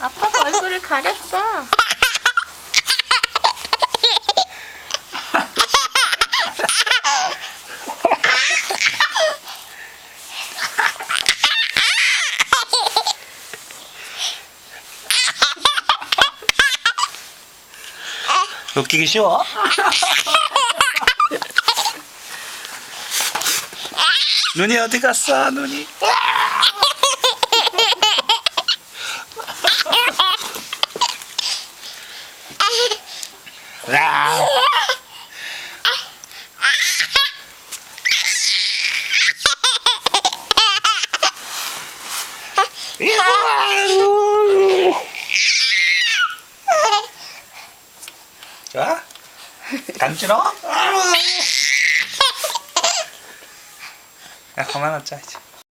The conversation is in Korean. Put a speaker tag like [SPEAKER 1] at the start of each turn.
[SPEAKER 1] 아빠가 얼굴을 가렸어.
[SPEAKER 2] 웃기기 쉬워? 눈이 어디 갔어, 눈이? 야. 좋아? 간지러 哎，好 mana 次